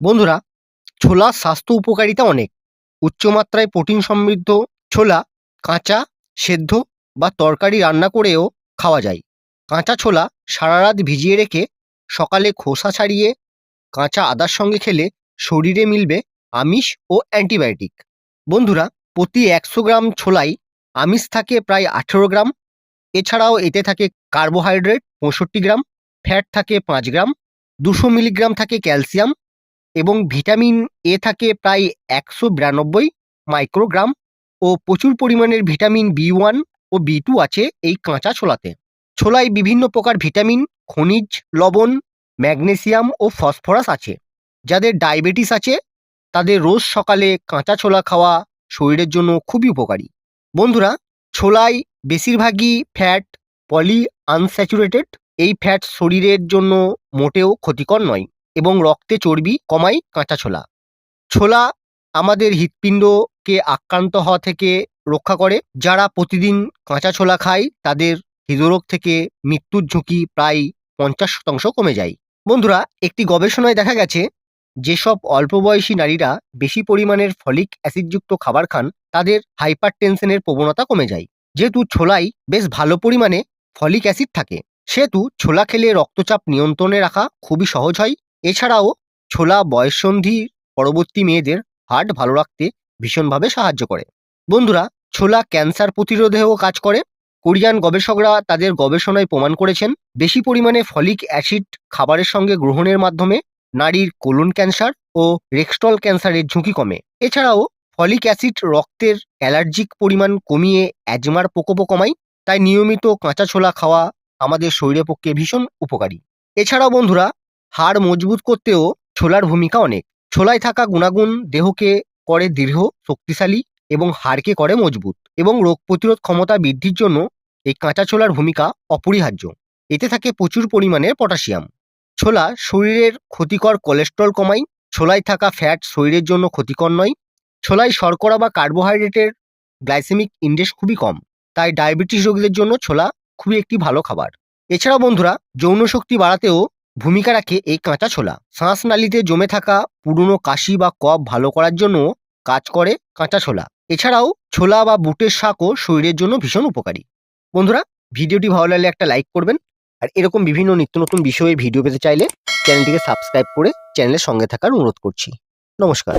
বন্ধুরা, ছোলা স্বাস্থ্য উপকারিতা অনেক। উচ্চমাত্রায় প্রোটিন সমৃদ্ধ ছোলা কাঁচা, সেদ্ধ বা তরকারি রান্না করেও খাওয়া যায়। কাঁচা ছোলা সারা রাত ভিজিয়ে রেখে সকালে খোসা ছাড়িয়ে কাঁচা আদার সঙ্গে খেলে শরীরে মিলবে আমিষ ও অ্যান্টিবায়োটিক। বন্ধুরা, প্রতি একশো গ্রাম ছোলাই আমিষ থাকে প্রায় আঠেরো গ্রাম। এছাড়াও এতে থাকে কার্বোহাইড্রেট পঁয়ষট্টি গ্রাম, ফ্যাট থাকে পাঁচ গ্রাম, দুশো মিলিগ্রাম থাকে ক্যালসিয়াম এবং ভিটামিন এ থাকে প্রায় একশো বিরানব্বই মাইক্রোগ্রাম ও প্রচুর পরিমাণের ভিটামিন বি ওয়ান ও বি টু আছে এই কাঁচা ছোলাতে। ছোলায় বিভিন্ন প্রকার ভিটামিন, খনিজ, লবণ, ম্যাগনেসিয়াম ও ফসফরাস আছে। যাদের ডায়াবেটিস আছে, তাদের রোজ সকালে কাঁচা ছোলা খাওয়া শরীরের জন্য খুবই উপকারী। বন্ধুরা, ছোলায় বেশিরভাগই ফ্যাট পলি আনস্যাচুরেটেড এই ফ্যাট শরীরের জন্য মোটেও ক্ষতিকর নয়। এবং রক্তে চর্বি কমায় কাঁচা ছোলা। ছোলা আমাদের হৃৎপিণ্ডকে আক্রান্ত হওয়া থেকে রক্ষা করে। যারা প্রতিদিন কাঁচা ছোলা খায়, তাদের হৃদরোগ থেকে মৃত্যুর ঝুঁকি প্রায় পঞ্চাশ শতাংশ কমে যায়। বন্ধুরা, একটি গবেষণায় দেখা গেছে, যেসব অল্প বয়সী নারীরা বেশি পরিমাণের ফলিক অ্যাসিডযুক্ত খাবার খান, তাদের হাইপার টেনশনের প্রবণতা কমে যায়। যেহেতু ছোলাই বেশ ভালো পরিমাণে ফলিক অ্যাসিড থাকে, সেহেতু ছোলা খেলে রক্তচাপ নিয়ন্ত্রণে রাখা খুবই সহজ হয় এছাড়াও ছোলা, বয়ঃসন্ধি, পরবর্তী মেয়েদের হার্ট ভালো রাখতে ভীষণভাবে সাহায্য করে। বন্ধুরা, ছোলা ক্যান্সার প্রতিরোধেও কাজ করে। কোরিয়ান গবেষকরা তাদের গবেষণায় প্রমাণ করেছেন, বেশি পরিমাণে ফলিক অ্যাসিড খাবারের সঙ্গে গ্রহণের মাধ্যমে নারীর কোলন ক্যান্সার ও রেক্সটল ক্যান্সারের ঝুঁকি কমে। এছাড়াও ফলিক অ্যাসিড রক্তের অ্যালার্জিক পরিমাণ কমিয়ে অ্যাজমার প্রকোপও কমায় তাই নিয়মিত কাঁচা ছোলা খাওয়া আমাদের শরীরের পক্ষে ভীষণ উপকারী। এছাড়াও বন্ধুরা হাড় মজবুত করতেও ছোলার ভূমিকা অনেক। ছোলায় থাকা গুণাগুণ দেহকে করে দৃঢ়, শক্তিশালী এবং হাড়কে করে মজবুত এবং রোগ প্রতিরোধ ক্ষমতা বৃদ্ধির জন্য এই কাঁচা ছোলার ভূমিকা অপরিহার্য। এতে থাকে প্রচুর পরিমাণে পটাশিয়াম। ছোলা শরীরের ক্ষতিকর কোলেস্ট্রল কমায়, ছোলায় থাকা ফ্যাট শরীরের জন্য ক্ষতিকর নয়। ছোলায় শর্করা বা কার্বোহাইড্রেটের গ্লাইসেমিক ইন্ডেক্স খুবই কম, তাই ডায়াবেটিস রোগীদের জন্য ছোলা খুবই একটি ভালো খাবার। এছাড়াও বন্ধুরা যৌন শক্তি বাড়াতেও ভূমিকা রাখে এই কাঁচা ছোলা। শ্বাসনালীতে জমে থাকা পুরনো কাশি বা কফ ভালো করার জন্য কাজ করে কাঁচা ছোলা। এছাড়াও ছোলা বা বুটের শাকও শরীরের জন্য ভীষণ উপকারী। বন্ধুরা, ভিডিওটি ভালো লাগলে একটা লাইক করবেন। আর এরকম বিভিন্ন নিত্য নতুন বিষয়ে ভিডিও পেতে চাইলে চ্যানেলটিকে সাবস্ক্রাইব করে চ্যানেলের সঙ্গে থাকার অনুরোধ করছি। নমস্কার।